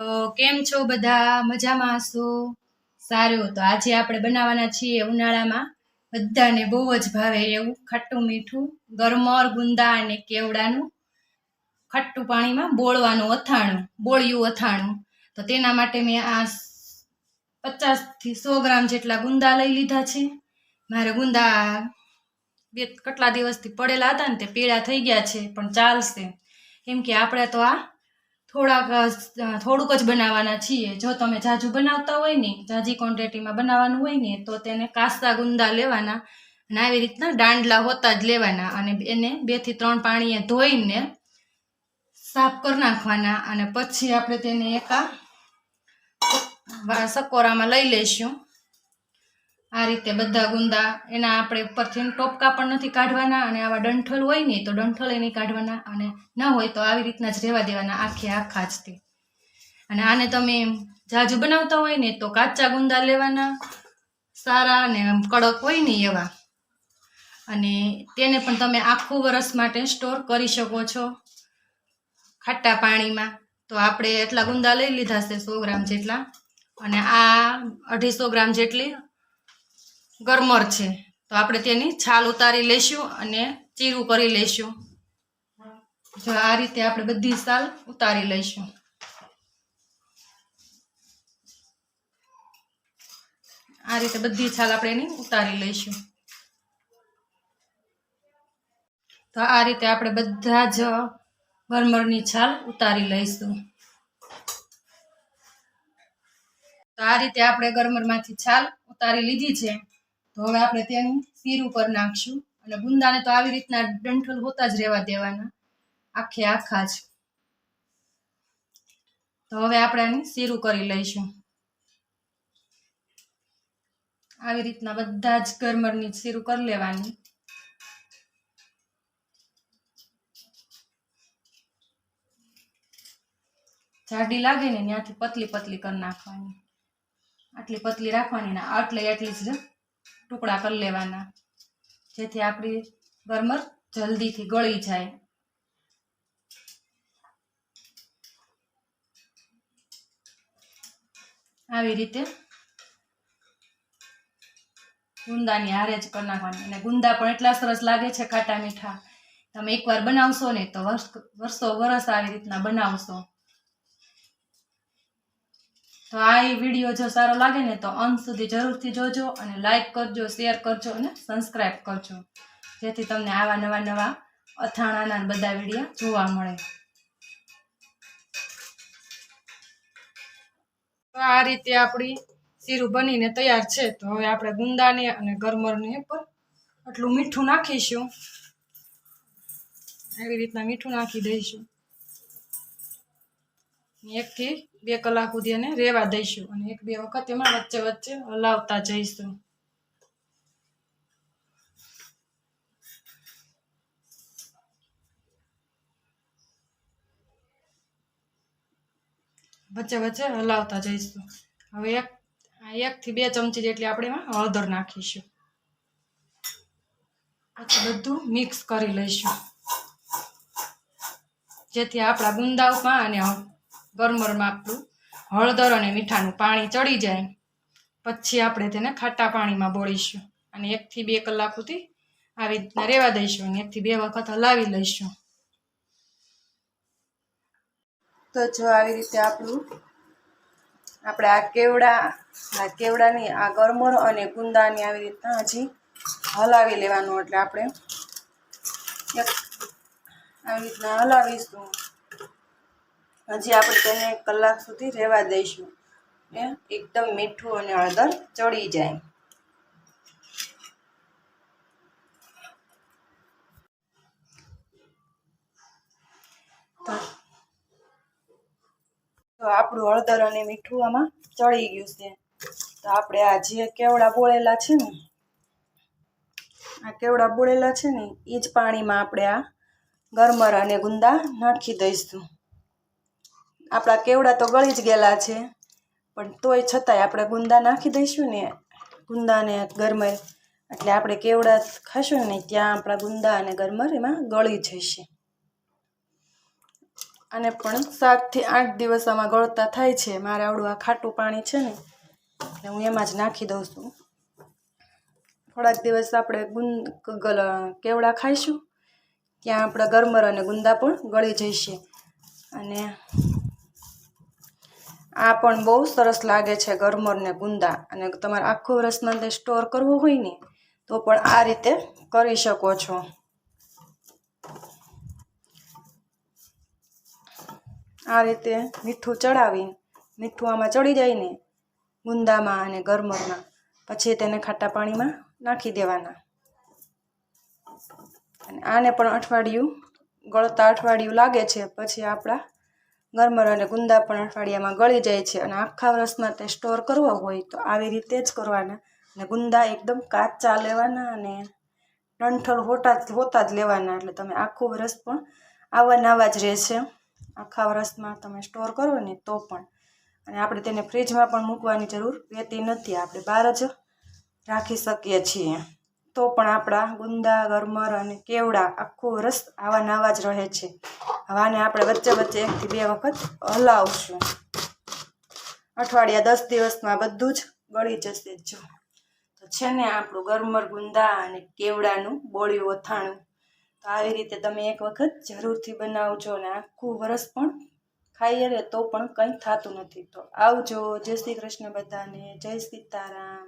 તો કેમ છો બધા? મજામાં છો સારું, તો આજે આપણે બનાવવાના છીએ ઉનાળામાં. બધાને બહુ જ ભાવે એવું, ખટ્ટું મીઠું, ગરમર, ગુંદા અને કેવડાનું. ખટ્ટું પાણીમાં બોળવાનું, અથાણું, બોળિયું અથાણું. તો તેના માટે મેં આ પચાસથી સો ગ્રામ જેટલા ગુંદા લઈ લીધા છે. મારે ગુંદા બે, કેટલા દિવસથી પડેલા હતા ને તે પીળા થઈ ગયા છે, પણ ચાલશે. કેમ કે આપણે તો આ થોડાક થોડુંક જ બનાવવાના છીએ. જો તમે જાજુ બનાવતા હોય ને, જાજી ક્વોન્ટિટીમાં બનાવવાનું હોય ને, તો તેને કાસ્તા ગુંદા લેવાના અને આવી રીતના દાંડલા હોતા જ લેવાના અને એને બેથી ત્રણ પાણીએ ધોઈને સાફ કરી નાખવાના અને પછી આપણે તેને એકા સકોરામાં લઈ લઈશું. રીતે બધા ગુંદા એના આપણે ઉપરથી ટોપકા પણ નથી કાઢવાના અને આવા ડંઠલ હોય ને તો ડંઠલ નહીં કાઢવાના અને ન હોય તો આવી રીતના જ રહેવા દેવાના આખે આખા જ અને આને તમે જાજુ બનાવતા હોય ને તો કાચા ગુંદા લેવાના, સારા અને કડક હોય ને એવા. અને તેને પણ તમે આખું વરસ માટે સ્ટોર કરી શકો છો ખાટા પાણીમાં. તો આપણે એટલા ગુંદા લઈ લીધા છે સો ગ્રામ જેટલા. અને આ અઢીસો ગ્રામ જેટલી ગરમર છે. તો આપણે તેની છાલ ઉતારી લઈશું અને ચીરું કરી લઈશું. જો આ રીતે આપણે બધી છાલ ઉતારી લઈશું. આ રીતે બધી છાલ આપણે એની ઉતારી લઈશું. તો આ રીતે આપણે બધા જ ગરમરની છાલ ઉતારી લઈશું. તો આ રીતે આપણે ગરમરમાંથી છાલ ઉતારી લીધી છે. તો હવે આપણે તેની સીરું પર નાખશું. અને બુંદાને તો આવી રીતના ડંઠલ હોતા જ રહેવા દેવાના. આખે આખા જ. તો હવે આપણે આની શીરું કરી લઈશું. આવી રીતના બધા જ ગરમરની શીરું કરી લેવાની. જાડી લાગે ને ત્યાંથી પતલી પતલી કરી નાખવાની. આટલી પતલી રાખવાની ને આટલી એટલી જ ટુકડા કરી લેવાના. જેથી આપણી બરમર જલ્દીથી ગળી જાય. આવી રીતે ગુંદાની હારે જ કરી નાખવાની. અને ગુંદા પણ એટલા સરસ લાગે છે ખાટા મીઠા. તમે એકવાર બનાવશો ને તો વર્ષ વર્ષો વરસ આવી રીતના બનાવશો. તો આ વીડિયો જો સારો લાગે ને તો અંત સુધી જરૂરથી જોજો અને લાઈક કરજો શેર કરજો અને સબસ્ક્રાઈબ કરજો. જેથી તમને આવા નવા નવા અથાણાના બધા વીડિયો જોવા મળે. તો આ રીતે આપણી શીરું બનીને તૈયાર છે. તો હવે આપણે ગુંદાને અને ગરમરને પર આટલું મીઠું નાખીશું. એવી રીતના મીઠું નાખી દઈશું. એકથી બે કલાક સુધી એને રેવા દઈશું અને એક બે વખત એમાં વચ્ચે વચ્ચે હલાવતા જઈશું. વચ્ચે વચ્ચે હલાવતા જઈશું. હવે એક એકથી બે ચમચી જેટલી આપણે એમાં હળદર નાખીશું. પછી બધું મિક્સ કરી લઈશું. જેથી આપણા ગુંદાઓમાં અને ગરમરમાં આપણું હળદર અને મીઠાનું પાણી ચડી જાય. પછી આપણે તેને ખાટા પાણીમાં બોળીશું અને એકથી બે કલાક સુધી આવી રીતના રહેવા દઈશું અને એકથી બે વખત હલાવી લઈશું. તો જો આવી રીતે આપણું, આપણે આ કેવડા, આ કેવડાની, આ ગરમર અને ગુંદાની આવી રીતના હજી હલાવી લેવાનું. એટલે આપણે આવી રીતના હલાવીશું. હજી આપણે તેને એક કલાક સુધી રહેવા દઈશું. એ એકદમ મીઠું અને હળદર ચડી જાય. તો આપણું હળદર અને મીઠું આમાં ચડી ગયું છે. તો આપણે આ જે કેવડા બોળેલા છે ને, આ કેવડા બોળેલા છે ને એ જ પાણીમાં આપણે આ ગરમર અને ગુંદા નાખી દઈશું. આપણા કેવડા તો ગળી જ ગયેલા છે. પણ તોય છતાંય આપણે ગુંદા નાખી દઈશું ને ગુંદાને ગરમર. એટલે આપણે કેવડા ખાશું ને ત્યાં આપણા ગુંદા અને ગરમર એમાં ગળી જશે. અને પણ સાતથી આઠ દિવસ આમાં ગળતા થાય છે. મારે આવડું આ ખાટું પાણી છે ને, એટલે હું એમાં જ નાખી દઉં છું. થોડાક દિવસ આપણે ગુંદ કેવડા ખાઈશું. ત્યાં આપણા ગરમર અને ગુંદા પણ ગળી જશે. અને આ પણ બહુ સરસ લાગે છે ગરમર ને ગુંદા. અને તમારે આખો વર્ષના અંદર સ્ટોર કરવો હોય ને, તો પણ આ રીતે કરી શકો છો. આ રીતે મીઠું ચડાવી, મીઠું આમાં ચડી જાય ને, ગુંદામાં અને ગરમરમાં. પછી તેને ખાટા પાણીમાં નાખી દેવાના. અને આને પણ અઠવાડિયું, ગળતા અઠવાડિયું લાગે છે. પછી આપણા ગરમર અને ગુંદા પણ અઠવાડિયામાં ગળી જાય છે અને આખા વર્ષમાં તે સ્ટોર કરવો હોય તો આવી રીતે જ કરવાના. અને ગુંદા એકદમ કાચા લેવાના અને ડંઠલ હોટા હોતા જ લેવાના. એટલે તમે આખું વરસ પણ આવા નાવા જ રહેશે આખા વરસમાં તમે સ્ટોર કરો ને તો પણ. અને આપણે તેને ફ્રીજમાં પણ મૂકવાની જરૂર રહેતી નથી. આપણે બહાર જ રાખી શકીએ છીએ. તો પણ આપણા ગુંદા, ગરમર અને કેવડા આખું વરસ આવા નાવા જ રહે છે. હવાને આપણે વચ્ચે વચ્ચે એકથી બે વખત હલાવશું. અઠવાડિયા દસ દિવસમાં બધું જ ગળી જશે જો. તો છે ને આપણું ગરમર ગુંદા અને કેવડાનું બોળિયું અથાણું. તો આવી રીતે તમે એક વખત જરૂરથી બનાવજો અને આખું વરસ પણ ખાઈએ તો પણ કંઈ થતું નથી. તો આવજો. જય શ્રી કૃષ્ણ બધાને. જય સીતારામ.